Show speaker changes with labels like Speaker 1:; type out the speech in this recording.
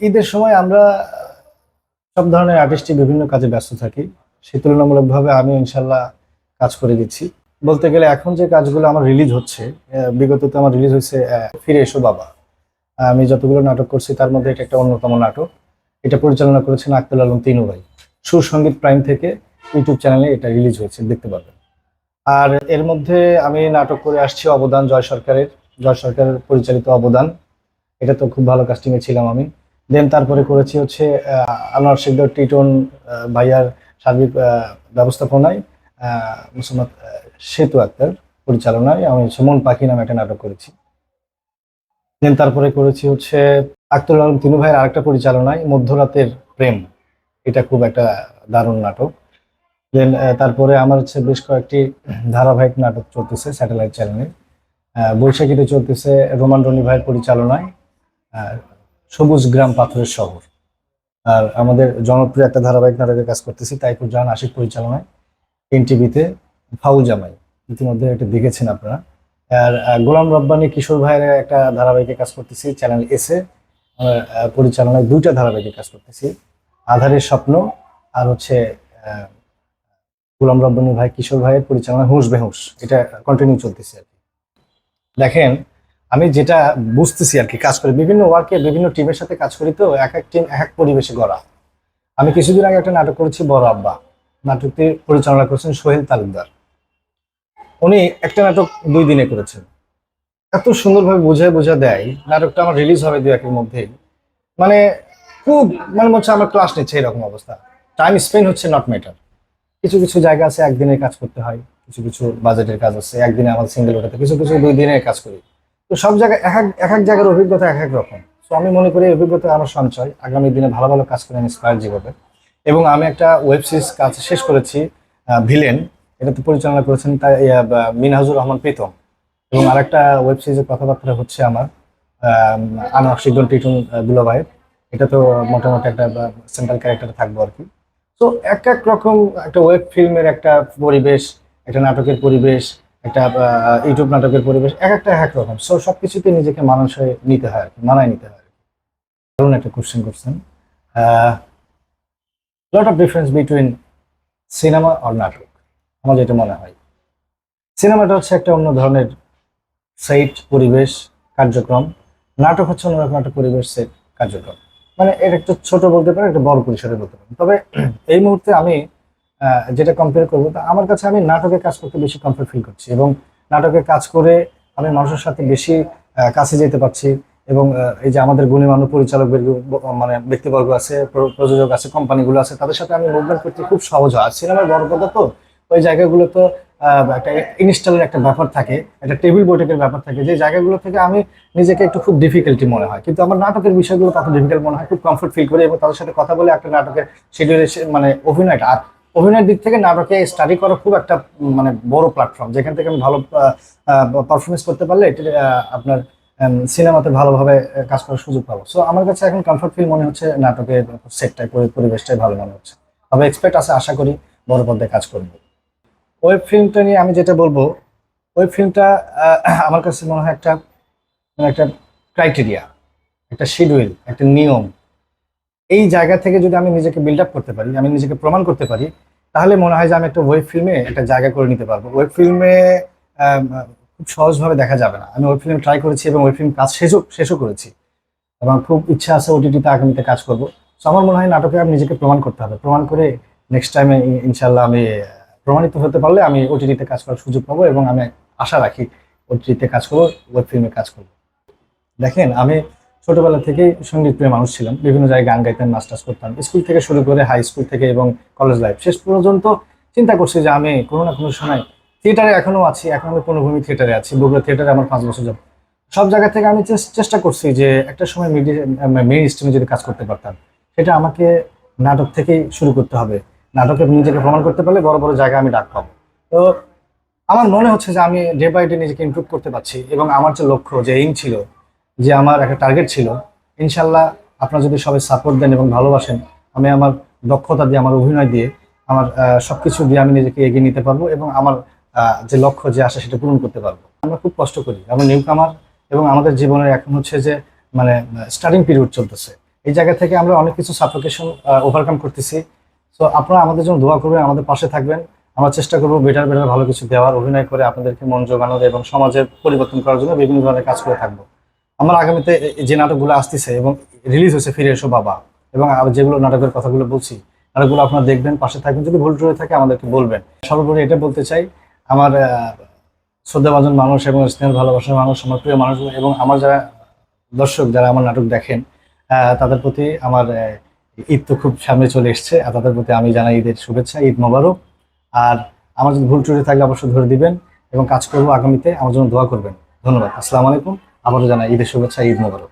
Speaker 1: ঈদের সময় আমরা সব ধরনের আর্টিস্টই বিভিন্ন কাজে ব্যস্ত থাকি। সে তুলনামূলকভাবে আমি ইনশাল্লাহ কাজ করে দিচ্ছি। বলতে গেলে এখন যে কাজগুলো আমার রিলিজ হচ্ছে আহ, বিগততে আমার রিলিজ হয়েছে ফিরে এসো বাবা। আমি যতগুলো নাটক করছি তার মধ্যে এটা একটা অন্যতম নাটক। এটা পরিচালনা করেছেন আক্তাল আলম তিনু ভাই। সুসঙ্গীত প্রাইম থেকে ইউটিউব চ্যানেলে এটা রিলিজ হয়েছে দেখতে পাবেন আর এর মধ্যে আমি নাটক করে আসছি অবদান জয় সরকারের জয় সরকারের পরিচালিত অবদান। এটা তো খুব ভালো কাস্টিংয়ে ছিলাম আমি। দেন তারপরে করেছি হচ্ছে আনোয়ার শিকদার টিটন ভাইয়ার সার্বিক ব্যবস্থাপনায় মুসম্মদ সেতু আক্তার পরিচালনায় আমি সুমন পাখি নামে একটা নাটক করেছি। দেন তারপরে করেছি হচ্ছে আক্তার আলম তিনু ভাইয়ের আরেকটা পরিচালনায় মধ্যরাতের প্রেম। এটা খুব একটা দারুণ নাটক। দেন তারপরে আমার হচ্ছে বেশ কয়েকটি ধারাবাহিক নাটক চলতেছে স্যাটেলাইট চ্যানেলে। বৈশাখীতে চলতেছে রোমান রনি ভাইয়ের পরিচালনায়। সবুজ গ্রাম পাথরের শহর। আর আমাদের জনপ্রিয় একটা ধারাবাহিক নাটকের কাজ করতেছি তাইপুর জাহান আশিক পরিচালনায় এনটিভিতে ফাউল জামাই। ইতিমধ্যে এটা দেখেছেন আপনারা। আর গোলাম রব্বানি, কিশোর ভাইয়ের একটা ধারাবাহিকে কাজ করতেছি, চ্যানেল এসে পরিচালনায় দুইটা ধারাবাহিকে কাজ করতেছি। আধারের স্বপ্ন আর হচ্ছে গোলাম রব্বানি ভাই, কিশোর ভাইয়ের পরিচালনায় হুঁশ বেহুশ। এটা কন্টিনিউ চলতেছে আর কি। দেখেন আমি যেটা বুঝতেছি আর কি, কাজ করি, বিভিন্ন ওয়ার্কে বিভিন্ন টিমের সাথে কাজ করি তো, এক এক টিম এক এক পরিবেশে গড়া। আমি কিছুদিন আগে একটা নাটক করেছি, বড় আব্বা। নাটকটি পরিচালনা করেছেন সোহেল তালুকদার। উনি একটা নাটক দুই দিনে করেছেন। এত সুন্দরভাবে বুঝে বুঝে দেয়, নাটকটা আমার রিলিজ হবে দুই একের মধ্যেই। মানে খুব মানে হচ্ছে আমার ক্লাস নিচ্ছে এরকম অবস্থা। টাইম স্পেন্ড হচ্ছে নট ম্যাটার কিছু কিছু জায়গা আছে, একদিনের কাজ করতে হয়, কিছু কিছু বাজেটের কাজ আছে, একদিনে আমার সিঙ্গেল ওঠাতে, কিছু কিছু দুই দিনের কাজ করি। তো সব জায়গায় এক এক এক জায়গার অভিজ্ঞতা এক এক রকম। তো আমি মনে করি অভিজ্ঞতা আমার সঞ্চয়। আগামী দিনে ভালো ভালো কাজ করে ইন্সপায়ার জীবনে। এবং আমি একটা ওয়েব সিরিজ কাজ শেষ করেছি ভিলেন এটা তো পরিচালনা করেছেন তাই মিনহাজুর রহমান প্রীতম। এবং আরেকটা ওয়েব সিরিজের কথাবার্তা হচ্ছে আমার আনোয়ার টিটুন দুলাভাইয়ের। এটা তো মোটামুটি একটা সেন্ট্রাল ক্যারেক্টার থাকব আর কি। তো এক এক রকম একটা ওয়েব ফিল্মের একটা পরিবেশ, একটা নাটকের পরিবেশ একটা ইউটিউব নাটকের পরিবেশ, এক একটা এক রকম। সো সবকিছুতে নিজেকে মানুষ হয়ে নিতে হয় আর কি, মানায় নিতে হয় দারুণ একটা কোশ্চেন করছেন। Lot of difference between cinema আর নাটক, আমার যেটা মনে হয়। সিনেমাটা হচ্ছে একটা অন্য ধরনের সেট পরিবেশ, কার্যক্রম। নাটক হচ্ছে অন্যরকম একটা পরিবেশ সেট কার্যক্রম। মানে এটা একটু ছোট বলতে পারে একটা বড় পরিসরে বলতে পারে তবে এই মুহূর্তে আমি যেটা কম্পেয়ার করব, তা আমার কাছে আমি নাটকে কাজ করতে বেশি কমফর্ট ফিল করছি এবং নাটকে কাজ করে আমি মানুষের সাথে বেশি কাছে যেতে পারছি এবং এই যে আমাদের গুণী মানুষ পরিচালক মানে ব্যক্তিবর্গ আছে প্রযোজক আছে, কোম্পানিগুলো আছে, তাদের সাথে আমি মুভমেন্ট করতে খুব সহজ হয়। আর সিনেমার বড় কথা তো, ওই জায়গাগুলো তো একটা ইনস্টলের একটা ব্যাপার থাকে, একটা টেবিল বৈঠকের ব্যাপার থাকে, যে জায়গাগুলো থেকে আমি নিজেকে একটু খুব ডিফিকাল্টি মনে হয়। কিন্তু আমার নাটকের বিষয়গুলো তত ডিফিকাল্ট মনে হয়, খুব কমফর্ট ফিল করি এবং তাদের সাথে কথা বলে একটা নাটকের শিডিউলে মানে অভিনয়টা, আর অভিনয়ের দিক থেকে নাটকে স্টাডি করা খুব একটা মানে বড় প্ল্যাটফর্ম যেখান থেকে আমি ভালো পারফরমেন্স করতে পারলে এটি আপনার সিনেমাতে ভালোভাবে কাজ করার সুযোগ পাবো। সো আমার কাছে এখন কমফর্ট ফিল মনে হচ্ছে নাটকের সেটটাই পরিবেশটাই ভালো মনে হচ্ছে। তবে এক্সপেক্ট আছে, আশা করি বড় পর্দায় কাজ করব। ওয়েব ফিল্মটা নিয়ে আমি যেটা বলব ওয়েব ফিল্মটা আমার কাছে মনে হয় একটা মানে একটা ক্রাইটেরিয়া একটা শিডিউল একটা নিয়ম এই জায়গা থেকে যদি আমি নিজেকে বিল্ড আপ করতে পারি, আমি নিজেকে প্রমাণ করতে পারি, তাহলে মনে হয় যে আমি একটা ওয়েব ফিল্মে একটা জায়গা করে নিতে পারব। ওয়েব ফিল্মে খুব সহজভাবে দেখা যাবে না। আমি ওয়েব ফিল্ম ট্রাই করেছি এবং ওয়েব ফিল্ম কাজ শেষও শেষও করেছি। এবং খুব ইচ্ছা আছে ওটিটিতে আগামীতে কাজ করব। তো আমার মনে হয় নাটকে আমি নিজেকে প্রমাণ করতে হবে। প্রমাণ করে নেক্সট টাইমে ইনশাল্লাহ আমি প্রমাণিত হতে পারলে আমি ওটিটিতে কাজ করার সুযোগ পাবো এবং আমি আশা রাখি ওটিটিতে কাজ করব ওয়েব ফিল্মে কাজ করব। দেখেন, আমি ছোটবেলা থেকেই সংগীত প্রিয় মানুষ ছিলাম। বিভিন্ন জায়গায় গান গাইতাম, মাস্টার্স করতাম। স্কুল থেকে শুরু করে হাই স্কুল থেকে এবং কলেজ লাইফ শেষ পর্যন্ত চিন্তা করছি যে আমি কোনো না কোনো সময় থিয়েটারে এখনও আছি, এখন আমি পূর্ণভূমি থিয়েটারে আছি বগুড়া থিয়েটারে আমার পাঁচ বছর যাব। সব জায়গা থেকে আমি চেষ্টা করছি যে একটা সময় মিডিয়া মেইন স্ট্রিমে যদি কাজ করতে পারতাম, সেটা আমাকে নাটক থেকেই শুরু করতে হবে। নাটকে নিজেকে প্রমাণ করতে পারলে বড় বড় জায়গায় আমি ডাক পাবো। তো আমার মনে হচ্ছে যে আমি ডে বাই ডে নিজেকে ইমপ্রুভ করতে পারছি এবং আমার যে লক্ষ্য, যে এইম ছিল যে আমার একটা টার্গেট ছিল ইনশাল্লাহ আপনারা যদি সবাই সাপোর্ট দেন এবং ভালোবাসেন আমি আমার দক্ষতা দিয়ে আমার অভিনয় দিয়ে আমার আহ, সবকিছু দিয়ে আমি নিজেকে এগিয়ে নিতে পারব এবং আমার যে লক্ষ্য যে আশা সেটা পূরণ করতে পারব। আমরা খুব কষ্ট করি। আমরা নিউ কামার এবং আমাদের জীবনের এখন হচ্ছে যে মানে স্টার্টিং পিরিয়ড চলতেছে। এই জায়গা থেকে আমরা অনেক কিছু সাফোকেশন ওভারকাম করতেছি। তো আপনারা আমাদের জন্য দোয়া করবেন আমাদের পাশে থাকবেন। আমরা চেষ্টা করব বেটার বেটার ভালো কিছু দেওয়ার অভিনয় করে আপনাদেরকে মন জোগানোর এবং সমাজের পরিবর্তন করার জন্য বিভিন্ন ধরনের কাজ করে থাকব। আমার আগামীতে যে নাটকগুলো আসতেছে এবং রিলিজ হয়েছে ফিরে এসো বাবা, এবং যেগুলো নাটকের কথাগুলো বলছি, নাটকগুলো আপনারা দেখবেন, পাশে থাকবেন, যদি ভুল টুলে থাকে আমাদেরকে বলবেন। সর্বোপরি এটা বলতে চাই, আমার শ্রদ্ধাভাজন মানুষ এবং স্নেহ ভালোবাসার মানুষ, আমার প্রিয় মানুষ এবং আমার যারা দর্শক, যারা আমার নাটক দেখেন তাদের প্রতি আমার ঈদ তো খুব সামনে চলে এসছে, আর তাদের প্রতি আমি জানাই ঈদের শুভেচ্ছা, ঈদ মোবারক। আর আমার যদি ভুল ত্রুটি থাকলে অবশ্যই ধরে দিবেন এবং কাজ করব আগামীতে, আমার জন্য দোয়া করবেন। ধন্যবাদ। আসসালামু আলাইকুম। আবারও জানাই ঈদের শুভেচ্ছা ঈদ মোবারক।